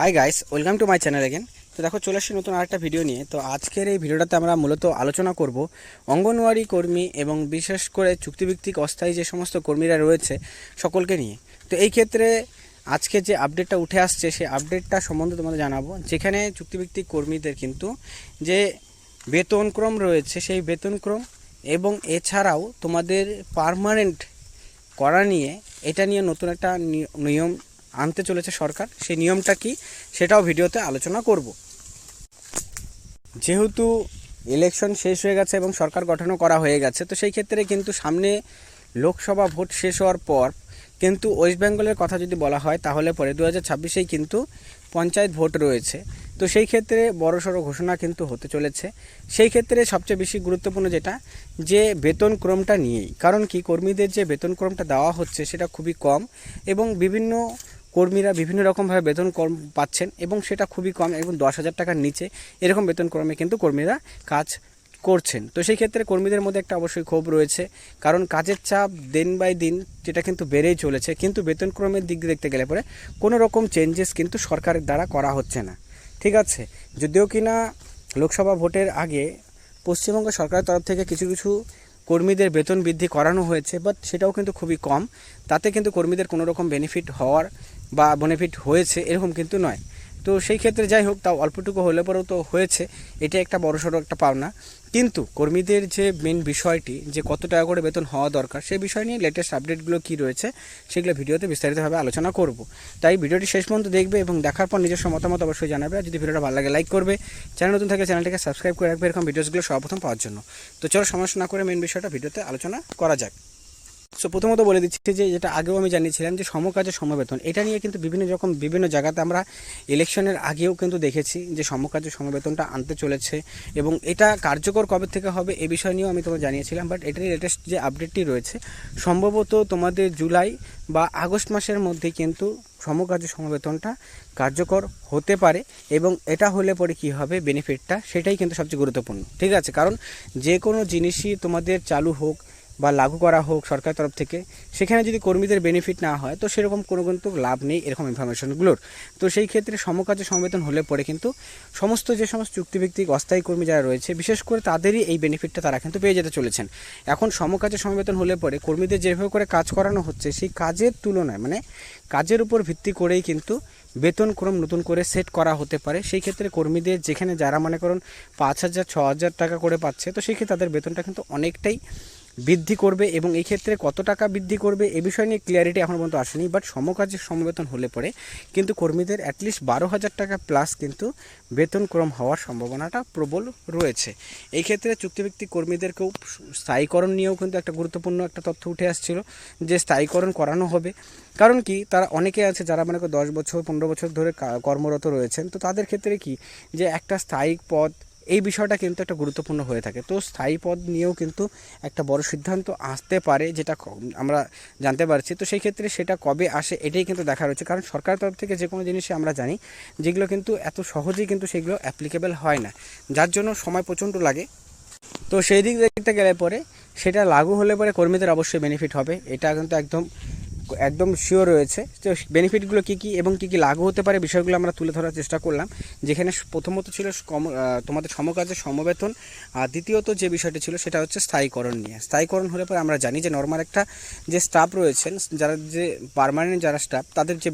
Hi guys welcome to my channel again তো দেখো, চলে আসছি নতুন আরেকটা ভিডিও নিয়ে। তো আজকের এই ভিডিওটাতে আমরা মূলত আলোচনা করব অঙ্গনওয়াড়ি কর্মী এবং বিশেষ করে চুক্তিভিত্তিক অস্থায়ী যে সমস্ত কর্মীরা রয়েছে সকলকে নিয়ে। তো এই ক্ষেত্রে আজকে যে আপডেটটা উঠে আসছে, সেই আপডেটটা সম্বন্ধে তোমাদের জানাব। যেখানে চুক্তিভিত্তিক কর্মীদের কিন্তু যে বেতনক্রম রয়েছে, সেই বেতনক্রম এবং এছাড়াও তোমাদের পার্মানেন্ট করা নিয়ে এটা নিয়ে নতুন একটা নিয়ম আনতে চলেছে সরকার, সেই নিয়মটা কি সেটাও ভিডিওতে আলোচনা করব। যেহেতু ইলেকশন শেষ হয়ে গেছে এবং সরকার গঠনও করা হয়ে গেছে, তো সেই ক্ষেত্রে কিন্তু সামনে লোকসভা ভোট শেষ হওয়ার পর কিন্তু ওয়েস্ট বেঙ্গলের কথা যদি বলা হয়, তাহলে পরে দু হাজার ছাব্বিশেই কিন্তু পঞ্চায়েত ভোট রয়েছে। তো সেই ক্ষেত্রে বড়সড় ঘোষণা কিন্তু হতে চলেছে। সেই ক্ষেত্রে সবচেয়ে বেশি গুরুত্বপূর্ণ যেটা, যে বেতন ক্রমটা নিয়েই। কারণ কি, কর্মীদের যে বেতন ক্রমটা দেওয়া হচ্ছে সেটা খুবই কম এবং বিভিন্ন কর্মীরা বিভিন্ন রকমভাবে বেতন কর্ম পাচ্ছেন এবং সেটা খুবই কম এবং দশ হাজার টাকার নিচে এরকম বেতন ক্রমে কিন্তু কর্মীরা কাজ করছেন। তো সেই ক্ষেত্রে কর্মীদের মধ্যে একটা অবশ্যই ক্ষোভ রয়েছে, কারণ কাজের চাপ দিন বাই দিন যেটা কিন্তু বেড়েই চলেছে, কিন্তু বেতন ক্রমের দিক দিয়ে দেখতে গেলে পরে কোনো রকম চেঞ্জেস কিন্তু সরকারের দ্বারা করা হচ্ছে না। ঠিক আছে? যদিও কিনা লোকসভা ভোটের আগে পশ্চিমবঙ্গ সরকারের তরফ থেকে কিছু কিছু কর্মীদের বেতন বৃদ্ধি করানো হয়েছে বাট সেটাও কিন্তু খুবই কম। তাতে কিন্তু কর্মীদের কোনো রকম বেনিফিট হওয়ার বা বেনিফিট হয়েছে, এরকম কিন্তু নয়। তো সেই ক্ষেত্রে যাই হোক, তাও অল্পটুকু হলে পরেও তো হয়েছে। এটা একটা বড়সড় একটা পাওনা। কিন্তু কর্মীদের যে মেন বিষয়টি, যে কত টাকা করে বেতন হওয়া দরকার সেই বিষয় নিয়ে লেটেস্ট আপডেটগুলো কী রয়েছে, সেগুলো ভিডিওতে বিস্তারিতভাবে আলোচনা করব। তাই ভিডিওটি শেষ পর্যন্ত দেখবে এবং দেখার পর নিজস্ব মতামত অবশ্যই জানাবে। আর যদি ভিডিওটা ভালো লাগে লাইক করবে। চ্যানেল নতুন থাকলে চ্যানেলটিকে সাবস্ক্রাইব করে রাখবে, এরকম ভিডিওসগুলো সর্বপ্রথম পাওয়ার জন্য। তো চলো সমস্যা না করে মেন বিষয়টা ভিডিওতে আলোচনা করা যাক। সো প্রথমত বলে দিচ্ছি যে, যেটা আগেও আমি জানিয়েছিলাম যে সমকাজের সমবেতন। এটা নিয়ে কিন্তু বিভিন্ন রকম, বিভিন্ন জায়গাতে আমরা ইলেকশনের আগেও কিন্তু দেখেছি যে সমকাজের সমবেতনটা আনতে চলেছে এবং এটা কার্যকর কবে থেকে হবে এ বিষয় নিয়েও আমি তোমাকে জানিয়েছিলাম বাট এটার লেটেস্ট যে আপডেটটি রয়েছে, সম্ভবত তোমাদের জুলাই বা আগস্ট মাসের মধ্যে কিন্তু সমকাজ সমবেতনটা কার্যকর হতে পারে এবং এটা হলে পরে কি হবে বেনিফিটটা সেটাই কিন্তু সবচেয়ে গুরুত্বপূর্ণ। ঠিক আছে? কারণ যে কোনো জিনিসই তোমাদের চালু হোক বা লাগু করা হোক সরকার তরফ থেকে, সেখানে যদি কর্মীদের বেনিফিট না হয়, তো সেরকম কোনো কিন্তু লাভ নেই এরকম ইনফরমেশনগুলোর তো সেই ক্ষেত্রে সমকাজে সমবেতন হলে পরে কিন্তু সমস্ত যে সমস্ত চুক্তিভিত্তিক অস্থায়ী কর্মী যারা রয়েছে, বিশেষ করে তাদেরই এই বেনিফিটটা তারা কিন্তু পেয়ে যেতে চলেছেন। এখন সমকাজে সমবেতন হলে পরে কর্মীদের যেভাবে করে কাজ করানো হচ্ছে, সেই কাজের তুলনায় মানে কাজের উপর ভিত্তি করেই কিন্তু বেতন ক্রম নতুন করে সেট করা হতে পারে। সেই ক্ষেত্রে কর্মীদের যেখানে যারা মনে করুন পাঁচ হাজার, ছ হাজার টাকা করে পাচ্ছে, তো সেই ক্ষেত্রে তাদের বেতনটা কিন্তু অনেকটাই বৃদ্ধি করবে এবং এই ক্ষেত্রে কত টাকা বৃদ্ধি করবে এ বিষয় নিয়ে ক্লিয়ারিটি এখন পর্যন্ত আসেনি বাট সমকাজের সমবেতন হলে পরে কিন্তু কর্মীদের অ্যাটলিস্ট বারো হাজার টাকা প্লাস কিন্তু বেতন ক্রম হওয়ার সম্ভাবনাটা প্রবল রয়েছে। এই ক্ষেত্রে চুক্তিভিত্তিক কর্মীদেরকেও স্থায়ীকরণ নিয়েও কিন্তু একটা গুরুত্বপূর্ণ একটা তথ্য উঠে আসছিল যে স্থায়ীকরণ করানো হবে। কারণ কি? তারা অনেকে আছে যারা মনে দশ বছর, পনেরো বছর ধরে কর্মরত রয়েছেন। তো তাদের ক্ষেত্রে কি? যে একটা স্থায়ী পদ এই বিষয়টা কিন্তু একটা গুরুত্বপূর্ণ হয়ে থাকে। তো স্থায়ী পদ নিয়েও কিন্তু একটা বড় সিদ্ধান্ত আসতে পারে যেটা আমরা জানতে পারছি। তো সেই ক্ষেত্রে সেটা কবে আসে এটাই কিন্তু দেখা রয়েছে। কারণ সরকারের তরফ থেকে যে কোনো জিনিসই আমরা জানি, যেগুলো কিন্তু এত সহজেই কিন্তু সেগুলো অ্যাপ্লিকেবল হয় না। যার জন্য সময় প্রচণ্ড লাগে। তো সেই দিক দেখতে গেলে পরে সেটা লাগু হলে পরে কর্মীদের অবশ্যই বেনিফিট হবে। এটা কিন্তু একদম একদম শিওর রয়েছে। তো বেনিফিটগুলো কী কী এবং কী কী লাগু হতে পারে বিষয়গুলো আমরা তুলে ধরার চেষ্টা করলাম। যেখানে প্রথমত ছিল কম তোমাদের সমকাজে সমবেতন। আর দ্বিতীয়ত যে বিষয়টি ছিল সেটা হচ্ছে স্থায়ীকরণ নিয়ে। স্থায়ীকরণ হলে পরে আমরা জানি যে নর্মাল একটা যে স্টাফ রয়েছেন, যারা যে পারমানেন্ট যারা স্টাফ তাদের যে